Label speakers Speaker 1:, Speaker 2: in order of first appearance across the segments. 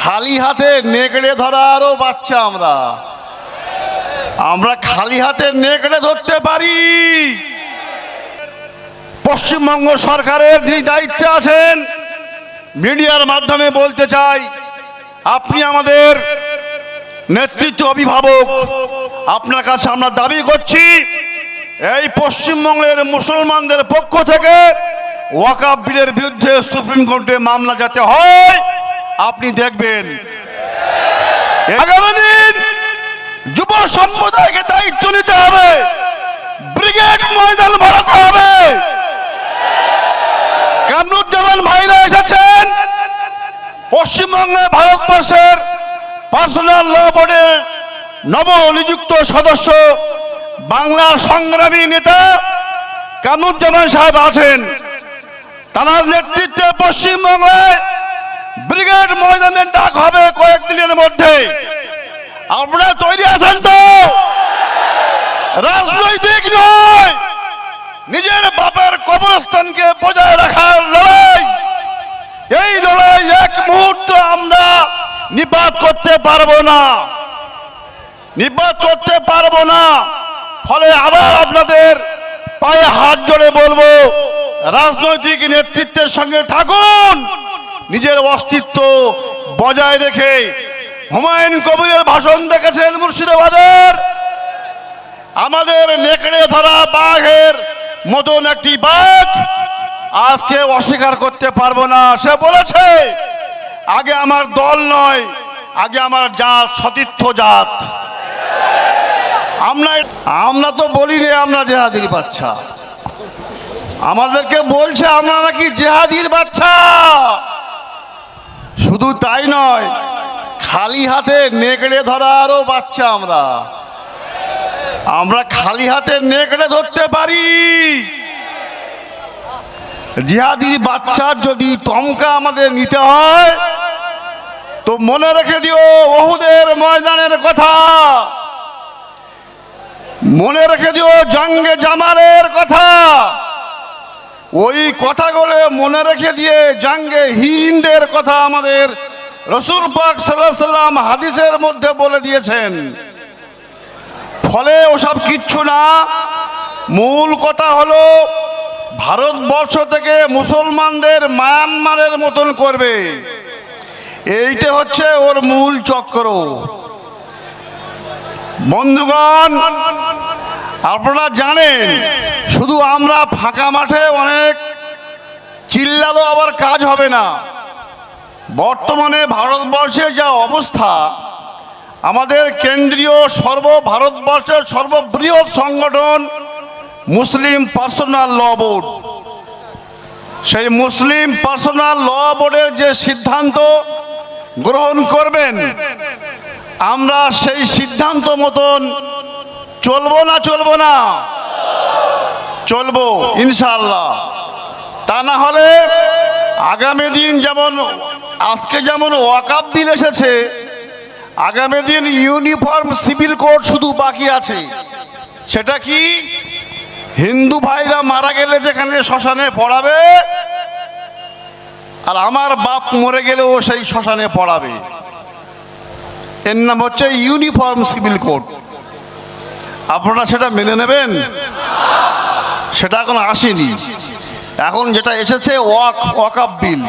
Speaker 1: খালি হাতে নেকড়ে ধরারও বাচ্চা আমরা। আমরা খালি হাতে নেকড়ে ধরতে পারি। পশ্চিমবঙ্গ সরকারের যিনি দায়িত্বে আছেন, মিডিয়ার মাধ্যমে বলতে চাই, আপনি আমাদের নেতৃত্ব অভিভাবক, আপনার কাছে আমরা দাবি করছি, এই পশ্চিমবঙ্গের মুসলমানদের পক্ষ থেকে ওয়াকাব বিলের বিরুদ্ধে সুপ্রিম কোর্টে মামলা যাতে হয় আপনি দেখবেন। আগামী দিন যুব সম্প্রদায়কে দায়িত্ব নিতে হবে। ব্রিগেড ময়দান ভরাতে হবে। কামরুজ্জামান ভাইরা এসেছেন। পশ্চিমবঙ্গে ভারতবর্ষের পার্সোনাল ল বোর্ডের নবনিযুক্ত সদস্য, বাংলা সংগ্রামী নেতা কামরুজ্জামান সাহেব আছেন। তার নেতৃত্বে পশ্চিমবঙ্গে ব্রিগেড ময়দানের ডাক হবে কয়েকদিনের মধ্যে। আপনারা তৈরি আছেন তো? রাজনৈতিক নয়, নিজের বাপের কবরস্থানকে বজায় রাখার লড়াই। এই লড়াই এক মুহূর্ত আমরা নিপাত করতে পারব না। নিপাত করতে পারব না। ফলে আবার আপনাদের পায়ে হাত জোড়ে বলব, রাজনৈতিক নেতৃত্বের সঙ্গে থাকুন। নিজের অস্তিত্ব বজায় রেখে হুমায়ুন কবিরের ভাষণ দেখেছেন মুর্শিদাবাদের। আমাদের নেকড়ে ধরা বাঘের মতন একটি বাঘ আজকে অস্বীকার করতে পারব না। সে বলেছে, আগে আমার দল নয়, আগে আমার জাত, সতীর্থ জাত। আমরা আমরা তো বলি রে আমরা জেহাদির বাচ্চা। আমাদেরকে বলছে, আমরা নাকি জেহাদির বাচ্চা। শুধু তাই নয়, খালি হাতে নেকড়ে ধরারও বাচ্চা আমরা। আমরা খালি হাতে নেকড়ে ধরতে পারি। জিহাদি বাচ্চার যদি তমকা আমাদের নিতে হয়, তো মনে রেখে দিও, ওহুদের ময়দানের কথা। মনে রেখে দিও, জঙ্গে জামালের কথা। ওই কথাগুলো মনে রেখে দিয়ে জাঙ্গে হিন্দের কথা আমাদের রসুল পাক সাল্লাম হাদিসের মধ্যে বলে দিয়েছেন। ফলে ওসব কিচ্ছু না। মূল কথা হলো ভারতবর্ষ থেকে মুসলমানদের মায়ানমারের মতন করবে। এইটা হচ্ছে ওর মূল চক্র। বন্ধুগণ আপনারা জানেন, শুধু আমরা ফাঁকা মাঠে অনেক চিল্লালো আবার কাজ হবে না। বর্তমানে ভারতবর্ষের যা অবস্থা, আমাদের কেন্দ্রীয় সর্ব ভারতবর্ষের সর্ববৃহৎ সংগঠন মুসলিম পার্সোনাল ল বোর্ড। সেই মুসলিম পার্সোনাল ল বোর্ডের যে সিদ্ধান্ত গ্রহণ করবেন, আমরা সেই সিদ্ধান্ত মতন চলবো না চলবো না? চলবো ইনশাল্লাহ তা না হলে আগামী দিন যেমন, আজকে যেমন ওয়াকাব বিল এসেছে, আগামী দিন ইউনিফর্ম সিভিল কোড শুধু বাকি আছে। সেটা কি? হিন্দু ভাইরা মারা গেলে যেখানে শ্মশানে পড়াবে, আর আমার বাপ মরে গেলেও সেই শ্মশানে পড়াবে। এর নাম হচ্ছে ইউনিফর্ম সিভিল কোড। আপনারা সেটা মেনে নেবেন? সেটা এখন আসেনি। এখন যেটা এসেছে, ওয়াক ওয়াকাব বিল।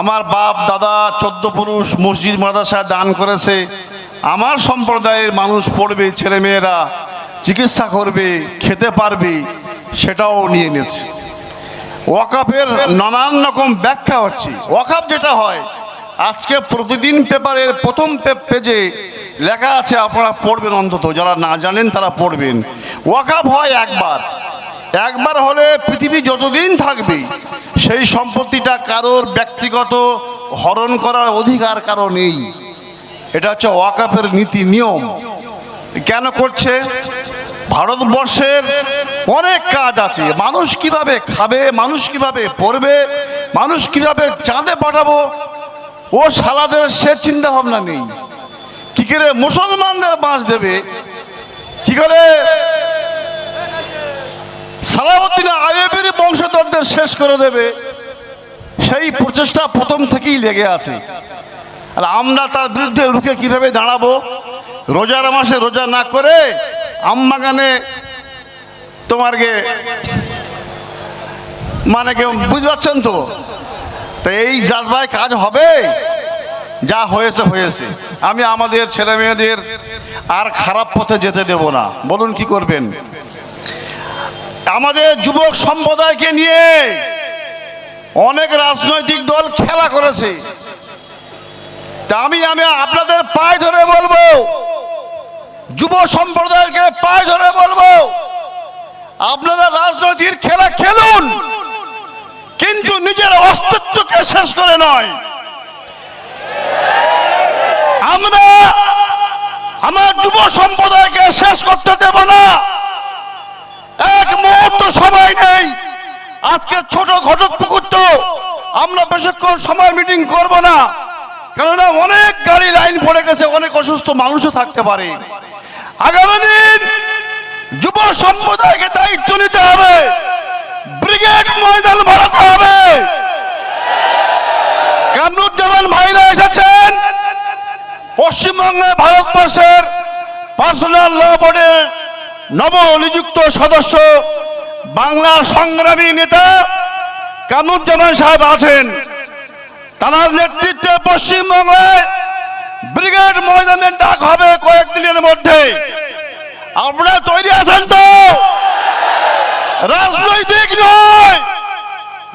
Speaker 1: আমার বাপ, দাদা, চোদ্দ পুরুষ মসজিদ মাদ্রাসায় দান করেছে। আমার সম্প্রদায়ের মানুষ পড়বে, ছেলেমেয়েরা চিকিৎসা করবে, খেতে পারবে, সেটাও নিয়ে নিয়েছে। ওয়াকাফের নানান রকম ব্যাখ্যা হচ্ছে। ওয়াকাফ যেটা হয়, আজকে প্রতিদিন পেপারের প্রথম পেজে লেখা আছে, আপনারা পড়বেন অন্তত, যারা না জানেন তারা পড়বেন। ওয়াকাফ হয় একবার। একবার হলে পৃথিবী যতদিন থাকবে, সেই সম্পত্তিটা কারোর ব্যক্তিগত হরণ করার অধিকার কারও নেই। এটা হচ্ছে ওয়াকাফের নীতি, নিয়ম। কেন করছে? ভারতবর্ষের অনেক কাজ আছে। মানুষ কীভাবে খাবে, মানুষ কীভাবে পড়বে, মানুষ কীভাবে চাঁদে পাঠাবো, ও সালাদের সে চিন্তা ভাবনা নেই। করে মুসলমানদের বাঁশ দেবে। কি করে? সালাউদ্দিন আইবের বংশধরদের শেষ করে দেবে। সেই প্রচেষ্টা প্রথম থেকেই লেগে আছে। আর আমরা তার বিরুদ্ধে রুখে কীভাবে দাঁড়াবো? রোজার মাসে রোজা না করে আম্মাগানে তোমার গে মানে কেউ বুঝতে পারছেন তো? তো এই জাজবায় কাজ হবে? যা হয়েছে হয়েছে। আমি আমাদের ছেলে মেয়েদের আর খারাপ পথে যেতে দেব না। বলুন কি করবেন? আমাদের যুবক সম্প্রদায়কে নিয়ে অনেক রাজনৈতিক দল খেলা করেছে। তা আমি আমি আপনাদের পায়ে ধরে বলব, যুব সম্প্রদায়কে পায়ে ধরে বলব, আপনারা রাজনৈতিক খেলা খেলুন, কিন্তু নিজের অস্তিত্বকে শেষ করে নয় আমরা আমার যুব সম্প্রদায়কে শেষ করতে দেব না। এক মুহূর্ত সময় নেই। আজকে ছোট ঘটক পুকুর তো আমরা বেশিক্ষণ সময় মিটিং করব না। কেননা অনেক গাড়ি লাইন পড়ে গেছে, অনেক অসুস্থ মানুষও থাকতে পারে। আগামী দিন যুব সম্প্রদায়কে দায়িত্ব নিতে হবে। ব্রিগেড ময়দান বাড়াতে হবে। কামরুজ্জামান ভাইরা এসেছেন। পশ্চিমবঙ্গে ভারতবর্ষের পার্সোনাল ল বোর্ডের নব নিযুক্ত সদস্য বাংলা সংগ্রামী নেতা কামরুজ্জামান সাহেব আছেন। তার নেতৃত্বে পশ্চিমবঙ্গে ব্রিগেড ময়দানের ডাক হবে কয়েকদিনের মধ্যে। আপনারা তৈরি আছেন তো? রাজনৈতিক নয়,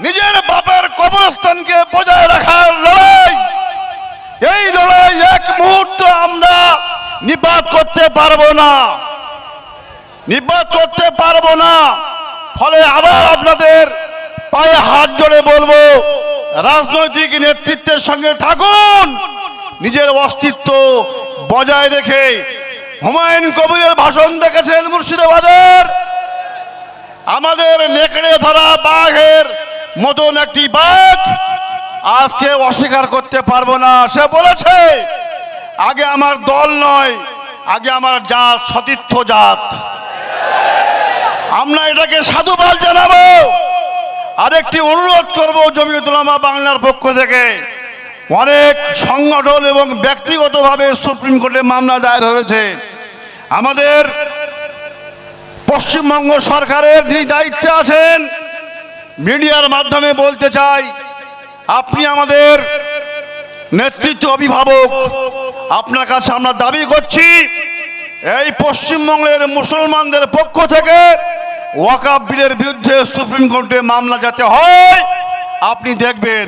Speaker 1: নিজের বাপের কবরস্থানকে বজায় রাখার লড়াই। এই লড়াই মুহূর্ত আমরা নিপাত করতে পারব না। নিপাত করতে পারব না। ফলে আবার আপনাদের পায়ে হাত জোড়ে বলব, রাজনৈতিক নেতৃত্বের সঙ্গে থাকুন। নিজের অস্তিত্ব বজায় রেখে হুমায়ুন কবিরের ভাষণ দেখেছেন মুর্শিদাবাদের। আমাদের নেকড়ে ধরা বাঘের মতন একটি বাঘ আজকে অস্বীকার করতে পারব না, সে বলেছে আগে আমার দল নয়, আগে আমার জাত, সতীর্থ জাত। আমরা এটাকে সাধুবাদ জানাব। আরেকটি অনুরোধ করব জমিয়তুলামা বাংলার পক্ষ থেকে। অনেক সংগঠন এবং ব্যক্তিগতভাবে সুপ্রিম কোর্টে মামলা দায়ের হয়েছে। আমাদের পশ্চিমবঙ্গ সরকারের যিনি দায়িত্বে আছেন, মিডিয়ার মাধ্যমে বলতে চাই, আপনি আমাদের নেতৃত্ব অভিভাবক। আপনার কাছে আমরা দাবি করছি, এই পশ্চিমবঙ্গের মুসলমানদের পক্ষ থেকে ওয়াকাব বিলের বিরুদ্ধে সুপ্রিম কোর্টে মামলা যাতে হয়, আপনি দেখবেন।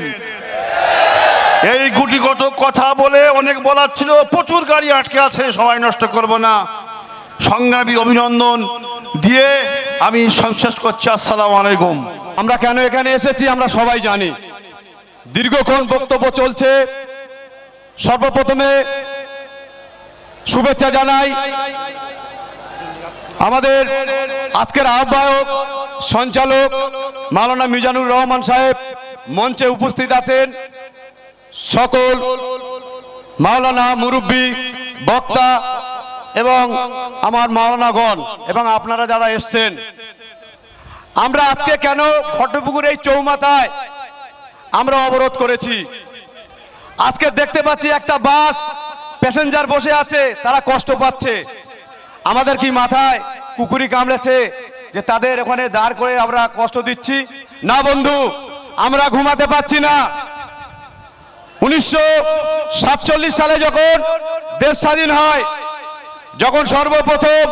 Speaker 1: এই গুটিগত কথা বলে অনেক বলার ছিল, প্রচুর গাড়ি আটকে আছে সময় নষ্ট করব না। সংগ্রামী অভিনন্দন দিয়ে আমি শেষ করছি, আসসালামু আলাইকুম।
Speaker 2: আমরা কেন এখানে এসেছি, আমরা সবাই জানি। দীর্ঘক্ষণ বক্তব্য চলছে সর্বপ্রথমে শুভেচ্ছা জানাই আমাদের আজকের আহ্বায়ক সঞ্চালক মাওলানা মিজানুর রহমান সাহেব মঞ্চে উপস্থিত আছেন। সকল মাওলানা মুরব্বী, বক্তা এবং আমার মাওলানাগণ এবং আপনারা যারা এসছেন। আমরা আজকে কেন ফটোপুকুর এই চৌমাথায় আমরা অবরোধ করেছি? আজকে দেখতে পাচ্ছি একটা বাস প্যাসেঞ্জার বসে আছে, তারা কষ্ট পাচ্ছে। আমাদের কি মাথায় কুকুরি কামড়েছে যে তাদের ওখানে দাঁড় করে আমরা কষ্ট দিচ্ছি? না বন্ধু, আমরা ঘুমাতে পাচ্ছি না। উনিশশো সাতচল্লিশ সালে যখন দেশ স্বাধীন হয়, যখন সর্বপ্রথম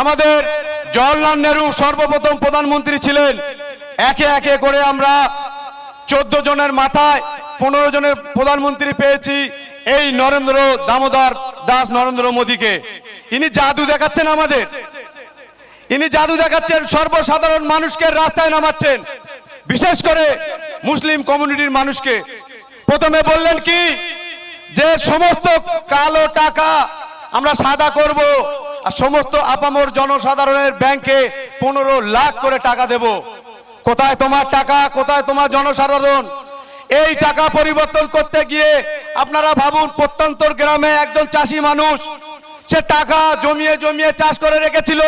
Speaker 2: আমাদের জওয়াহরলাল নেহরু সর্বপ্রথম প্রধানমন্ত্রী ছিলেন, একে একে করে আমরা চোদ্দ জনের মাথায় পনেরো জনের প্রধানমন্ত্রী পেয়েছি এই নরেন্দ্র দামোদর দাস নরেন্দ্র মোদীকে। ইনি জাদু দেখাচ্ছেন আমাদের। ইনি জাদু দেখাচ্ছেন, সর্বসাধারণ মানুষকে রাস্তায় নামাচ্ছেন। বিশেষ করে মুসলিম কমিউনিটির মানুষকে। প্রথমে বললেন কি? যে সমস্ত কালো টাকা আমরা সাদা করব আর সমস্ত আপামর জনসাধারণের ব্যাংকে পনেরো লাখ করে টাকা দেব। কোথায় তোমার টাকা? কোথায় তোমার জনসাধারণ? এই টাকা পরিবর্তন করতে গিয়ে আপনারা ভাবুন, প্রত্যন্তর গ্রামে একজন চাষি মানুষ, সে টাকা জমিয়ে জমিয়ে চাষ করে রেখেছিল,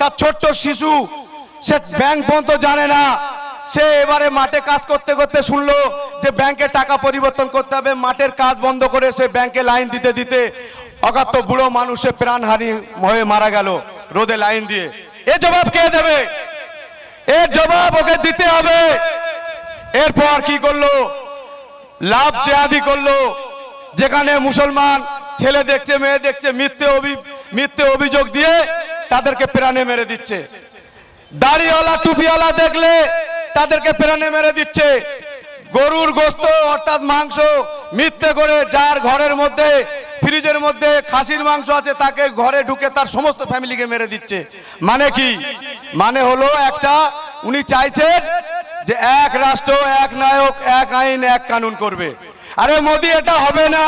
Speaker 2: তার ছোট্ট শিশু, সে ব্যাংক পর্যন্ত জানে না, সে এবারে মাঠে কাজ করতে করতে শুনলো যে ব্যাংকে টাকা পরিবর্তন করতে হবে, মাঠের কাজ বন্ধ করে সে ব্যাংকে লাইন দিতে দিতে অগাত্য বুড়ো মানুষে প্রাণহানি হয়ে মারা গেল রোদে লাইন দিয়ে। এ জবাব কে দেবে? এর জবাব ওকে দিতে হবে। এরপর কি করল? লাভ জেহাদি করল, যেখানে মুসলমান ছেলে দেখছে, মেয়ে দেখছে, মিথ্যে মিথ্যে অভিযোগ দিয়ে তাদেরকে প্রাণে মেরে দিচ্ছে। দাড়িওয়ালা, টুপিওয়ালা দেখলে তাদেরকে প্রাণে মেরে দিচ্ছে। গরুর গোস্ত, অর্থাৎ মাংস, মিথ্যে করে যার ঘরের মধ্যে, ফ্রিজের মধ্যে খাসির মাংস আছে, তাকে ঘরে ঢুকে তার সমস্ত ফ্যামিলিকে মেরে দিচ্ছে। মানে কি? মানে হলো একটা, উনি চাইছেন যে এক রাষ্ট্র, এক নায়ক, এক আইন, এক কানুন করবে। আরে মোদি, এটা হবে না।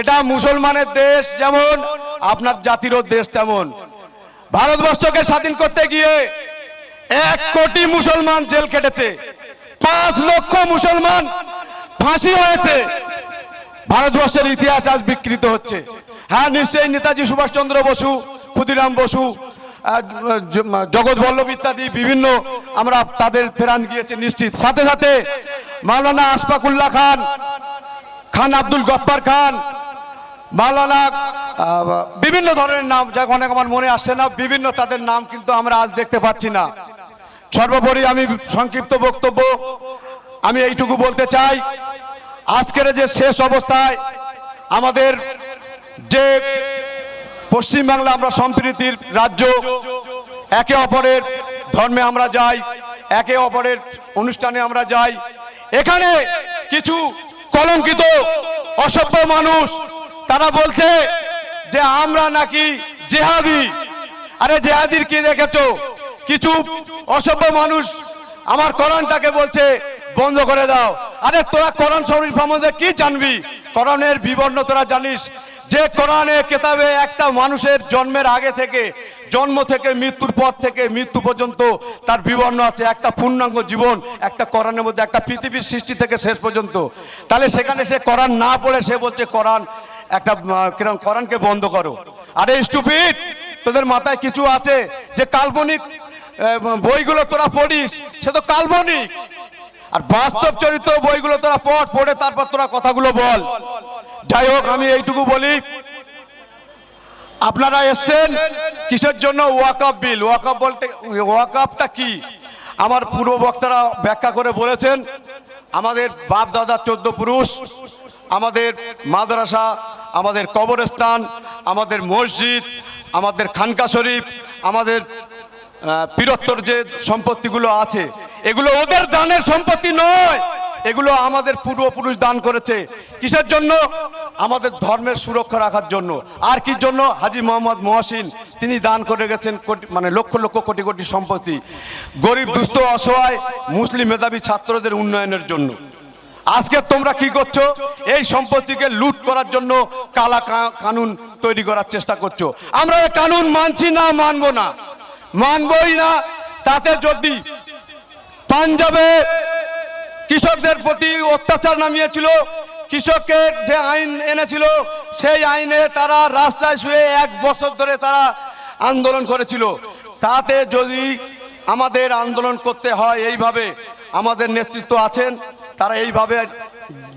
Speaker 2: এটা মুসলমানের দেশ যেমন, আপনার জাতিরও দেশ তেমন। ভারতবর্ষকে স্বাধীন করতে গিয়ে এক কোটি মুসলমান জেল কেটেছে। পাঁচ লক্ষ মুসলমান ফাঁসি হয়েছে। ভারতবর্ষের ইতিহাস আজ বিকৃত হচ্ছে। হ্যাঁ নিশ্চয়ই নেতাজি সুভাষচন্দ্র বসু, ক্ষুদিরাম বসু জগৎ বল্লভ ইত্যাদি বিভিন্ন আমরা তাদের ফেরান গিয়েছে নিশ্চিত। সাথে সাথে মাওলানা আশফাকুল্লাহ খান খান আব্দুল গফ্ফার খান, মাওলানা বিভিন্ন ধরনের নাম যাক অনেক আমার মনে আসছে না, বিভিন্ন তাদের নাম কিন্তু আমরা আজ দেখতে পাচ্ছি না। সর্বোপরি আমি সংক্ষিপ্ত বক্তব্য, আমি এইটুকু বলতে চাই, আজকের যে শেষ অবস্থায় আমাদের যে পশ্চিমবাংলা আমরা সম্প্রীতির রাজ্য। একে অপরের ধর্মে আমরা যাই, একে অপরের অনুষ্ঠানে আমরা যাই। এখানে কিছু কলঙ্কিত, অসভ্য মানুষ, তারা বলছে যে আমরা নাকি জেহাদি। আরে জেহাদির কি দেখেছ? কিছু অসভ্য মানুষ আমার কোরআনটাকে বলছে, বন্ধ করে দাও। আরে তোরা কোরআন শরীফ সম্বন্ধে কি জানবি? কোরআনের বিবর্ণ তোরা জানিস। যে কোরআনে কেতাবে একটা মানুষের জন্মের আগে থেকে, জন্ম থেকে, মৃত্যুর পর থেকে, মৃত্যু পর্যন্ত তার বিবর্ণ আছে, একটা পূর্ণাঙ্গ জীবন, একটা কোরআনের মধ্যে, একটা পৃথিবীর সৃষ্টি থেকে শেষ পর্যন্ত। তাহলে সেখানে সে কোরআন না পড়ে, সে বলছে, কোরআন, একটা কিরম, কোরআনকে বন্ধ করো। আরে স্টুপিড তোদের মাথায় কিছু আছে যে কাল্পনিক বইগুলো তোরা পড়িস, সে তো কাল্পনিক। আর বাস্তব চরিত্র বইগুলো তোরা পড়, পড়ে তারপর তোরা কথাগুলো বল। যাই হোক, আমি এইটুকু বলি। আপনারা এসছেন কিসের জন্য? ওয়াকআপ বিল। ওয়াকআপ বলতে ওয়াকআপটা কি? আমার পূর্ব বক্তারা ব্যাখ্যা করে বলেছেন, আমাদের বাপ দাদা চোদ্দ পুরুষ, আমাদের মাদ্রাসা, আমাদের কবরস্থান, আমাদের মসজিদ, আমাদের খানকা শরীফ, আমাদের বীরত্বর যে সম্পত্তিগুলো আছে, এগুলো ওদের দানের সম্পত্তি নয়। এগুলো আমাদের পূর্বপুরুষ দান করেছে। কিসের জন্য? আমাদের ধর্মের সুরক্ষা রাখার জন্য। আর কি জন্য? হাজি মোহাম্মদ মহসিন, তিনি দান করে গেছেন মানে লক্ষ লক্ষ কোটি কোটি সম্পত্তি। গরিব, দুস্থ, অসহায়, মুসলিম মেধাবী ছাত্রদের উন্নয়নের জন্য। আজকে তোমরা কি করছ? এই সম্পত্তিকে লুট করার জন্য কালা কানুন তৈরি করার চেষ্টা করছ। আমরা কানুন মানছি না, মানবো না। মানবই না, তাতে যদি পাঞ্জাবে কৃষকদের প্রতি অত্যাচার নামিয়েছিল কৃষকের যে আইন এনেছিল, সেই আইনে তারা রাস্তায় শুয়ে এক বছর ধরে তারা আন্দোলন করেছিল। তাতে যদি আমাদের আন্দোলন করতে হয় এইভাবে, আমাদের নেতৃত্ব আছেন, তারা এইভাবে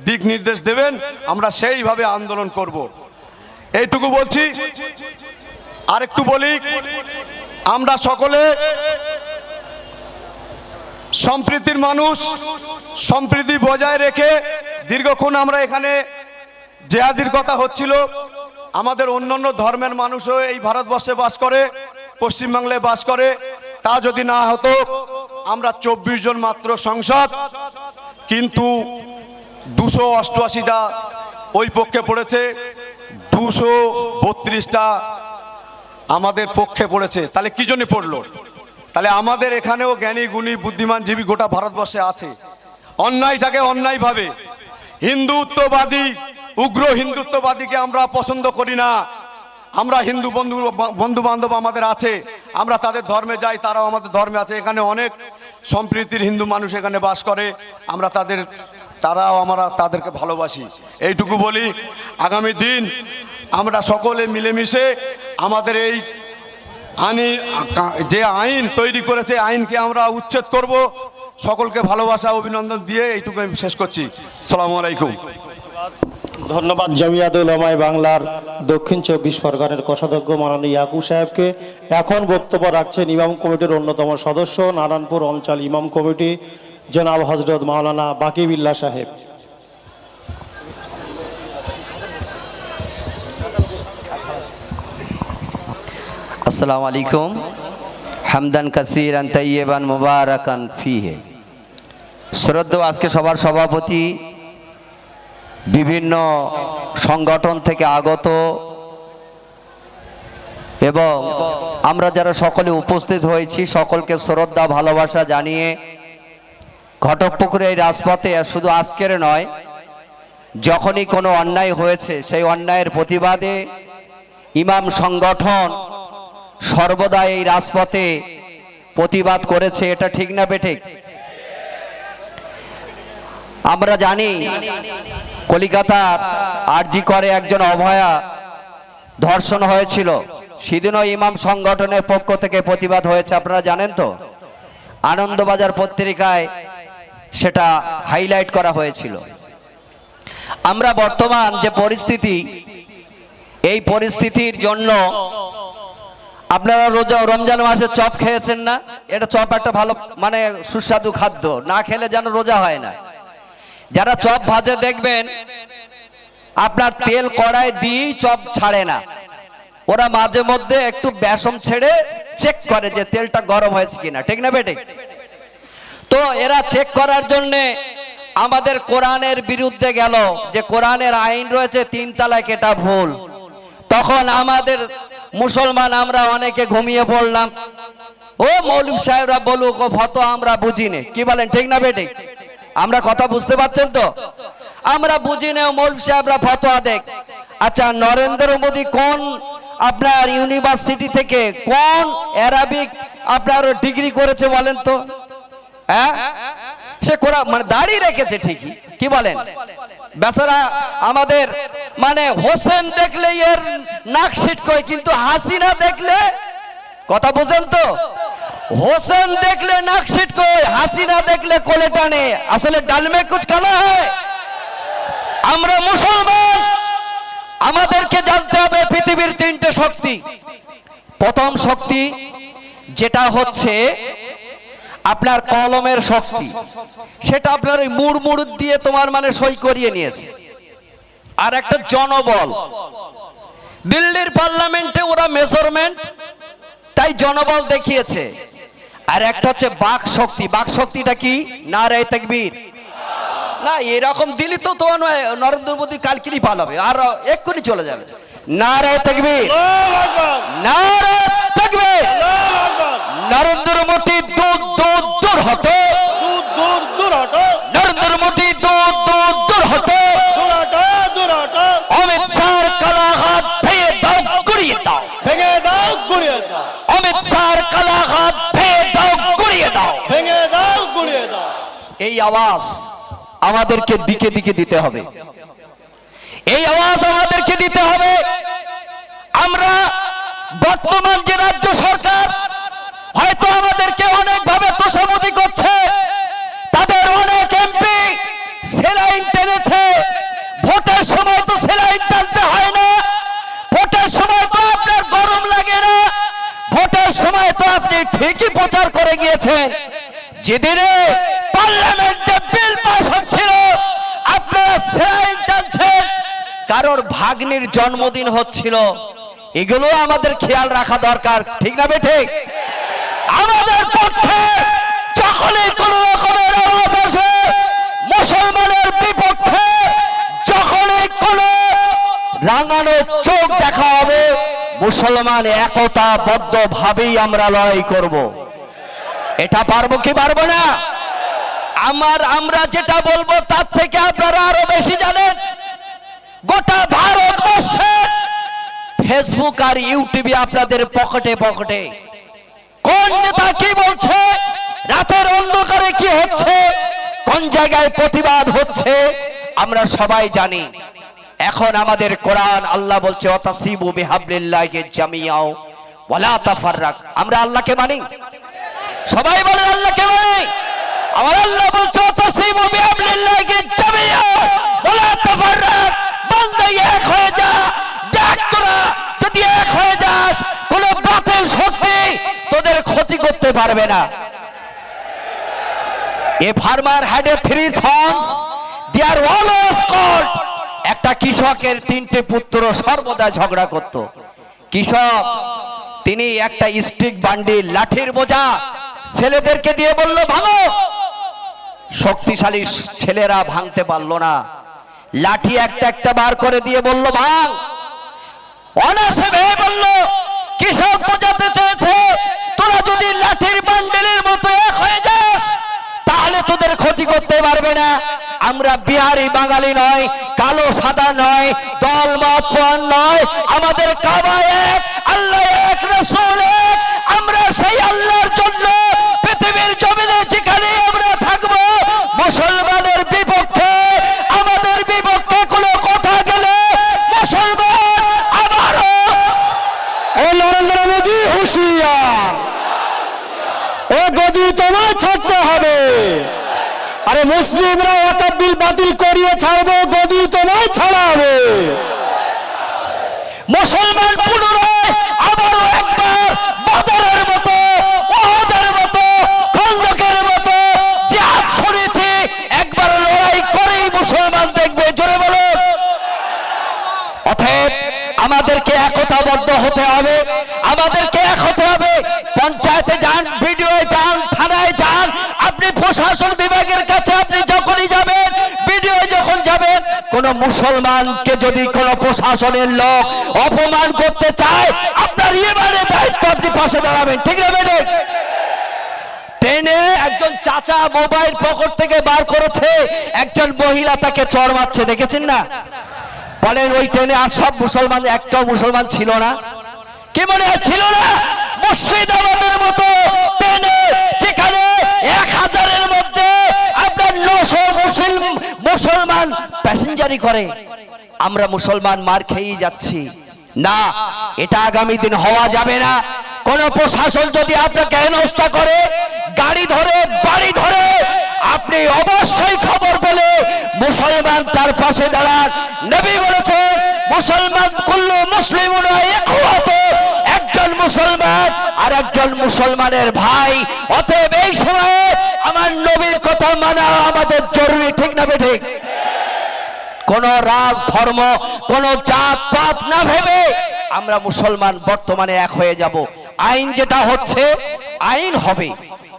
Speaker 2: দিক নির্দেশ দেবেন, আমরা সেইভাবে আন্দোলন করব। এইটুকু বলছি। আরেকটু বলি আমরা সকলে সম্প্রীতির মানুষ, সম্প্রীতি বজায় রেখে দীর্ঘক্ষণ আমরা এখানে জেহাদির কথা হচ্ছিল। আমাদের অন্যান্য ধর্মের মানুষও এই ভারতবর্ষে বাস করে, পশ্চিমবাংলায় বাস করে। তা যদি না হতো, আমরা চব্বিশ জন মাত্র সংসদ, কিন্তু দুশো অষ্টআশিটা ওই পক্ষে পড়েছে, দুশো বত্রিশটা আমাদের পক্ষে পড়েছে। তাহলে কি জন্য পড়ল? তাহলে আমাদের এখানেও জ্ঞানী, গুণী, বুদ্ধিমান জীবী গোটা ভারতবর্ষে আছে। অন্যায়টাকে অন্যায়ভাবে হিন্দুত্ববাদী, উগ্র হিন্দুত্ববাদীকে আমরা পছন্দ করি না। আমরা হিন্দু বন্ধু বন্ধু বান্ধব আমাদের আছে। আমরা তাদের ধর্মে যাই, তারাও আমাদের ধর্মে আছে। এখানে অনেক সম্প্রীতির হিন্দু মানুষ এখানে বাস করে। আমরা তাদের, তারাও আমরা তাদেরকে ভালোবাসি। এইটুকু বলি, আগামী দিন আমরা সকলে মিলেমিশে আমাদের এই আইনি যে আইন তৈরি করেছে আইনকে আমরা উচ্ছেদ করব। সকলকে ভালোবাসা, অভিনন্দন দিয়ে এইটুকু আমি শেষ করছি। সালামু আলাইকুম।
Speaker 3: ধন্যবাদ জমিয়াতুল ওলামায় বাংলার দক্ষিণ চব্বিশ পরগনার কোষাধ্যক্ষ মাননীয় ইয়াকুব সাহেবকে। এখন বক্তব্য রাখছেন ইমাম কমিটির অন্যতম সদস্য, নারায়ণপুর অঞ্চল ইমাম কমিটি, জনাব হজরত মাওলানা বাকিবিল্লা সাহেব।
Speaker 4: আসসালামু আলাইকুম। হামদান কাসিরান তাইয়েবান মুবারাকান ফিহে। শ্রদ্ধ আজকে সবার সভাপতি, বিভিন্ন সংগঠন থেকে আগত এবং আমরা যারা সকলে উপস্থিত হয়েছি, সকলকে শ্রদ্ধা, ভালোবাসা জানিয়ে ঘটকপুকুরে এই রাজপথে শুধু আজকের নয়, যখনই কোনো অন্যায় হয়েছে, সেই অন্যায়ের প্রতিবাদে ইমাম সংগঠন সর্বদা এই রাজপথে প্রতিবাদ করেছে, এটা ঠিক না বেঠিক? আমরা জানি কলিকাতার আরজি করে একজন অভয়া ধর্ষণ হয়েছিল। সেদিনও ইমাম সংগঠনের পক্ষ থেকে প্রতিবাদ হয়েছে, আপনারা জানেন তো? আনন্দবাজার পত্রিকায় সেটা হাইলাইট করা হয়েছিল। আমরা বর্তমান যে পরিস্থিতি, এই পরিস্থিতির জন্য আপনারা রোজা রমজান মাসে চপ খেয়েছেন না? এটা চপ একটা ভালো মানে সুস্বাদু খাদ্য। না খেলে যেন রোজা হয় না। যারা চপ ভাজে দেখবেন, আপনার তেল কড়াই দিয়েই চপ ছাড়ে না। ওরা মাঝে মধ্যে একটু বেসম ছেড়ে চেক করে যে তেলটা গরম হয়েছে কিনা। ঠিক না বেটে? তো এরা চেক করার জন্যে আমাদের কোরআনের বিরুদ্ধে গেল যে কোরআনের আইন রয়েছে তিন তালাক এটা ভুল। তখন আমাদের মুসলমান, আমরা অনেকে ঘুমিয়ে পড়লাম। ও মৌলিম সাহেবরা বলুক, ও ভত আমরা বুঝিনি। কি বলেন, ঠিক না বেটি আমরা কথা বুঝতে পারছেন তো? আমরা বুঝি না মৌলিম সাহেবরা ফতোয়া দেখ। আচ্ছা নরেন্দ্র মোদী কোন আপনার ইউনিভার্সিটি থেকে কোন অ্যারাবিক আপনার ডিগ্রি করেছে বলেন তো? হ্যাঁ? সে কোরা মানে দাড়ি রেখেছে ঠিকই। কি বলেন? বেচারা আমাদের মানে হোসেন দেখলে এর নাক সিট করে কিন্তু হাসিনা দেখলে, কথা বুঝেন তো, হোসেন দেখলে নাক সিট করে হাসিনা দেখলে কোলে টানে, আসলে ডালমে কুচ কালা হয়। আমরা মুসলমান, আমাদেরকে জানতে হবে পৃথিবীর তিনটে শক্তি। প্রথম শক্তি যেটা হচ্ছে আপনার কলমের শক্তি। সেটা আপনার ওই মুড় মুড় দিয়ে তোমার মানে সই করিয়ে নিয়েছে। আর একটা জনবল। দিল্লির পার্লামেন্টে ওরা মেজারমেন্ট তাই জনবল দেখিয়েছে। আর একটা হচ্ছে বাক শক্তি। বাক শক্তিটা কি? না রে তাকবীর। না এরকম দিলি তো তোমার নয়, নরেন্দ্র মোদী কালকিনি পালাবে। আর এক্ষুনি চলে যাবে। না রে তাকবীর না রে তাকবীর নরেন্দ্র মোদী দূর দূর দূর হটো
Speaker 3: দূর দূর দূর হটো
Speaker 4: নরেন্দ্র মোদী দূর দূর দূর হটো
Speaker 3: দূর হটো দূর হটো
Speaker 4: অমিত শাহর কালাঘাত ভেঙে দাও গুড়িয়ে দাও
Speaker 3: ভেঙে দাও গুড়িয়ে দাও
Speaker 4: অমিত শাহর কালাঘাত ভেঙে দাও গুড়িয়ে দাও
Speaker 3: ভেঙে দাও গুড়িয়ে দাও
Speaker 4: এই আওয়াজ আমাদেরকে দিকে দিকে দিতে হবে। এই আওয়াজ আমাদেরকে দিতে হবে। আমরা বর্তমান যে রাজ্য সরকার, হয়তো আমাদেরকে অনেকভাবে তোষামতি করছে। তাদের অনেক এমপি সেলাইন টেনেছে। ভোটের সময় তো সেলাইন টানতে হয় না। ভোটের সময় তো আপনার গরম লাগে না। ভোটের সময় তো আপনি ঠিকই প্রচার করে গিয়েছেন। যেদিনে পার্লামেন্টে বিল পাস হচ্ছিল। আপনারা সেলাইন টানছেন। কারোর ভাগ্নির জন্মদিন হচ্ছিল। এগুলো আমাদের খেয়াল রাখা দরকার, ঠিক না বে ঠিক? আমাদের পক্ষে যখনই কোন রকমের আওয়াজ আসে, মুসলমানের বিপক্ষে যখনই কোন রাঙানো চোখ দেখা হবে, মুসলমান একতাবদ্ধ ভাবেই আমরা লড়াই করব। এটা পারব কি পারব না? আমার, আমরা যেটা বলব তার থেকে আপনারা আরও বেশি জানেন। গোটা ভারতবর্ষে ফেসবুক আর ইউটিউবে আপনাদের পকেটে পকেটে। কোন নেতা কি বলছে? রাতের অন্ধকারে কি হচ্ছে? কোন জায়গায় প্রতিবাদ হচ্ছে? আমরা সবাই জানি। এখন আমাদের কোরআন আল্লাহ বলছে অতাসিবু বিহাবলিল্লাহি জামিয়াও ওয়ালা তাফাররাক। আমরা আল্লাহকে মানি? সবাই বলে আল্লাহকে মানি? আমার আল্লাহ বলছে জামিয়া ওয়ালা তাফাররাক বান্দা এক হয়ে যা, দেখ তোরা, যদি এক হয়ে যাস, কোন বাতিল শক্তি তোদের ক্ষতি করতে পারবে না। A farmer had a three always called একটা কৃষকের তিনটে পুত্র সর্বদা ঝগড়া করত। কৃষক, তিনি একটা স্টিক বান্ডিল, লাঠির বোঝা ছেলেদেরকে দিয়ে বলল, ভাঙো! শক্তিশালী ছেলেরা ভাঙতে পারল না। লাঠি একটা একটা বার করে দিয়ে বলল, ভাঙ! অনাসে ভেবে বলল, কৃষক বোঝাতে চেয়েছে, তোরা যদি লাঠির বান্ডেলের মতো এক হয়ে যাস, তাহলে তোদের ক্ষতি করতে পারবে না। আমরা বিহারি বাঙালি নয়, কালো সাদা নয়, দল মত নয়, আমাদের কাবা এক, আল্লাহ এক, রসুল এক আমরা সেই আল্লাহর জন্য পৃথিবীর জমিনে যেখানে আমরা থাকব মুসলমানের বিপক্ষে আমাদের বিপক্ষে কোনো কথা গেলে মুসলমান আবারও
Speaker 3: ও নরেন্দ্র মোদী ছাড়তে হবে। আরে মুসলিমরা ওয়াকাব বাতিল করিয়ে ছাড়বো গদি তোমায় ছাড়াবে।
Speaker 4: মুসলমান পুনরায় আবারও একবার বদরের মতো ওহদের মতো খন্দকের মতো জিহাদ শুনেছি একবার লড়াই করেই মুসলমান দেখবে জোরে বলুন অতএব আমাদেরকে একতাবদ্ধ হতে হবে আমাদেরকে এক হতে হবে পঞ্চায়েতে যান ভিডিও যান থানায় যান আপনি প্রশাসন বিভাগের কাছে আপনি যখনই যাবেন ভিডিও যখন যাবেন কোন মুসলমানকে যদি কোন প্রশাসনের লোক অপমান করতে চায়, আপনার ইমানের দায়িত্ব আপনি পাশে দাঁড়াবেন। ঠিক না একজন চাচা মোবাইল থেকে বার করেছে, একজন মহিলা তাকে চড় মারছে, দেখেছেন না? বলেন, ওই ট্রেনে আর সব মুসলমান, একটাও মুসলমান ছিল না। কি মনে ছিল না? মুর্শিদাবাদের মতো ট্রেনে যেখানে এক হাজারের মধ্যে আপনার নশো মুসলিম মুসলমান প্যাসেঞ্জারি করে। আমরা মুসলমান মার খেয়েই যাচ্ছি। না, এটা আগামী দিন হওয়া যাবে না। কোন প্রশাসন যদি আপনাকে হেনস্থা করে, গাড়ি ধরে, বাড়ি ধরে, আপনি অবশ্যই খবর পেলে মুসলমান তার পাশে দাঁড়ান। নবী বলেছে মুসলমান কুল্লু মুসলিম একজন মুসলমান আর একজন মুসলমানের ভাই। অতএব এই সময়ে আমার নবীর কথা মানা আমাদের জরুরি, ঠিক না ঠিক? কোন রাজ, ধর্ম, কোন জাত, পাত না ভেবে আমরা মুসলমান বর্তমানে এক হয়ে যাব। আইন যেটা হচ্ছে, আইন হবে।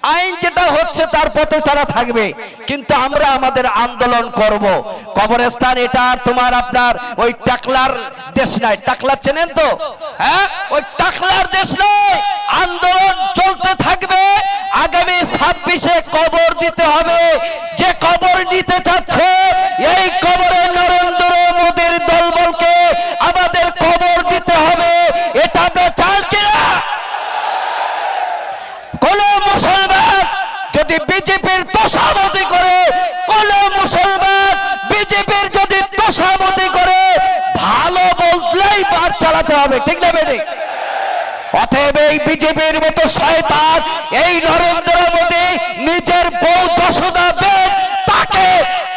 Speaker 4: আইন যেটা হচ্ছে, তার পথে তারা থাকবে। কিন্তু আমরা আমাদের আন্দোলন করব। কবরস্থান এটা তোমার আপনার ওই টাকলার দেশ নয় টাকলার চেনেন তো? হ্যাঁ? ওই টাকলার দেশ নয় আন্দোলন চলতে থাকবে। আগামী ছাব্বিশে কবর দিতে হবে। যে কবর নিতে চাচ্ছে, এই কবরে নরেন্দ্র মোদীর দলবলকে আমাদের কবর দিতে হবে এটা আমরা চান কিনা কোন মুসলমান যদি বিজেপির তোষামতি করে কোন মুসলমান বিজেপির যদি তোষামতি করে ভালো বললেই চালাতে হবে, ঠিক না বেটে অতএব এই বিজেপির মতো শয়তান, এই নরেন্দ্র মোদী নিজের বউ দশদা বেন তাকে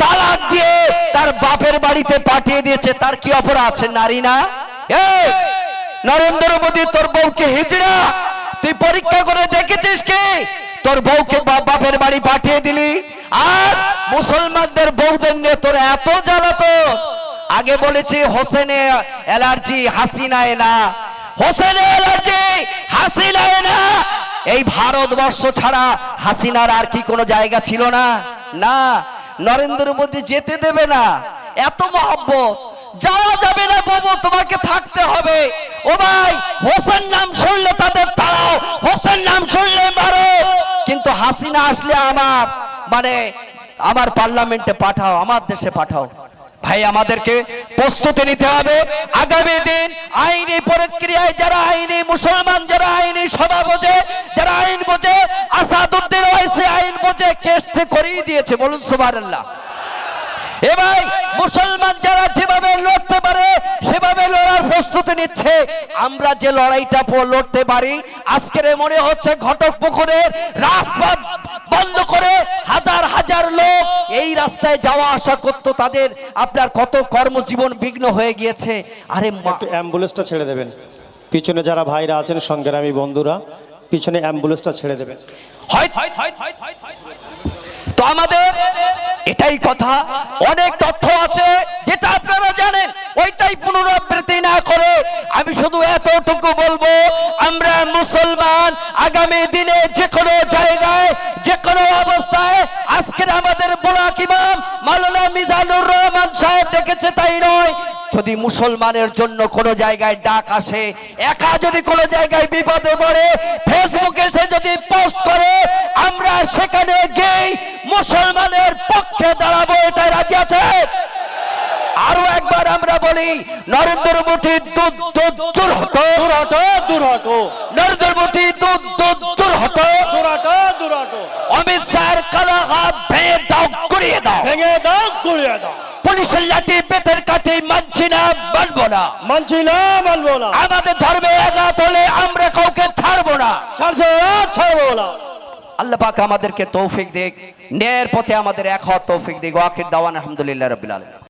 Speaker 4: তালাক দিয়ে তার বাপের বাড়িতে পাঠিয়ে দিয়েছে। তার কি অপরাধ? আছে নারী না? এই, নরেন্দ্র মোদী, তোর বউকে হিজড়া। তুই পরীক্ষা করে দেখেছিস কি? তোর বউকে বাপের বাড়ি পাঠিয়ে দিলি। আর মুসলমানদের বউদের নিয়ে তোর এত জ্বালাতো আগে বলেছি হোসেনে অ্যালার্জি, হাসিনায় না। হোসেনে অ্যালার্জি, হাসিনায় না। এই ভারতবর্ষ ছাড়া হাসিনার আর কি কোনো জায়গা ছিল না? না। নরেন্দ্র মোদী যেতে দেবে না। এত মহব্বত। যাওয়া যাবে না বাবু, তোমাকে থাকতে হবে। ও ভাই, হোসেন নাম শুনলে তাদের তাও হোসেন নাম শুনলে মারো। কিন্তু হাসিনা আসলে আমার মানে আমার পার্লামেন্টে পাঠাও, আমার দেশে পাঠাও। ভাই, আমাদেরকে প্রস্তুতি নিতে হবে। আগামী দিন আইনি প্রক্রিয়ায় যারা আইনি মুসলমান, যারা আইনি সভা বোঝে, যারা আইন বোঝে, আসাদুদ্দিন ওয়াইসি আইন বোঝে কেস করিয়ে দিয়েছে। বলুন, সুবহানাল্লাহ। এবার মুসলমান যারা যেভাবে লড়তে পারে, সেভাবে লড়ার প্রস্তুতি নিচ্ছে। আমরা যে লড়াইটা লড়তে পারি, আজকের মনে হচ্ছে ঘটক পুকুরের রাজপথ বন্ধ করে হাজার হাজার লোক এই রাস্তায় যাওয়া আসা করত তাদের আপনার কত কর্মজীবন বিঘ্ন হয়ে গিয়েছে। আরে
Speaker 3: একটু অ্যাম্বুলেন্সটা ছেড়ে দেবেন। পিছনে যারা ভাইরা আছেন সংগ্রামী বন্ধুরা পিছনে অ্যাম্বুলেন্সটা ছেড়ে দেবেন।
Speaker 4: হয়। তো আমাদের এটাই কথা। অনেক তথ্য আছে, যেটা আপনারা জানেন, ওইটাই পুনরাবৃত্তি না করে আমি শুধু এতটুকু বলব, আমরা মুসলমান আগামী দিনে যে কোনো জায়গায় যে কোনো অবস্থায়, আজকের আমাদের বোরাক ইমাম মাওলানা মিজানুর রহমান সাহেব ডেকেছে তাই নয়, যদি মুসলমানের জন্য কোনো জায়গায় ডাক আসে, একা যদি কোনো জায়গায় বিপদে পড়ে ফেসবুকে সে যদি পোস্ট করে, আমরা সেখানে গিয়ে মুসলমানের আছে। আরও একবার আমরা বলি নরেন্দ্র মোদী দুধ দুধ দূর হটো
Speaker 3: দূর হটো দূর হটো
Speaker 4: নরেন্দ্র মোদী দুধ দুধ দূর হটো
Speaker 3: দূর হটো দূর হটো
Speaker 4: অমিত শাহের কালা হাত ভেঙে দাও করিয়ে দাও।
Speaker 3: ভেঙে দাও গুড়িয়ে দাও।
Speaker 4: পুলিশের লাঠি পেটের কাঠি মানছি না মানবো না।
Speaker 3: মানছি না মানবো না।
Speaker 4: আমাদের ধর্মে আঘাত হলে আমরা কাউকে ছাড়বো না।
Speaker 3: ছাড়ছে না ছাড়বো না।
Speaker 4: আল্লাহ পাক আমাদেরকে তৌফিক দিক। ন্যায়ের পথে আমাদের এক হওয়ার তৌফিক দিক। ওয়াকির দাওয়ান আলহামদুলিল্লাহ আলামিন।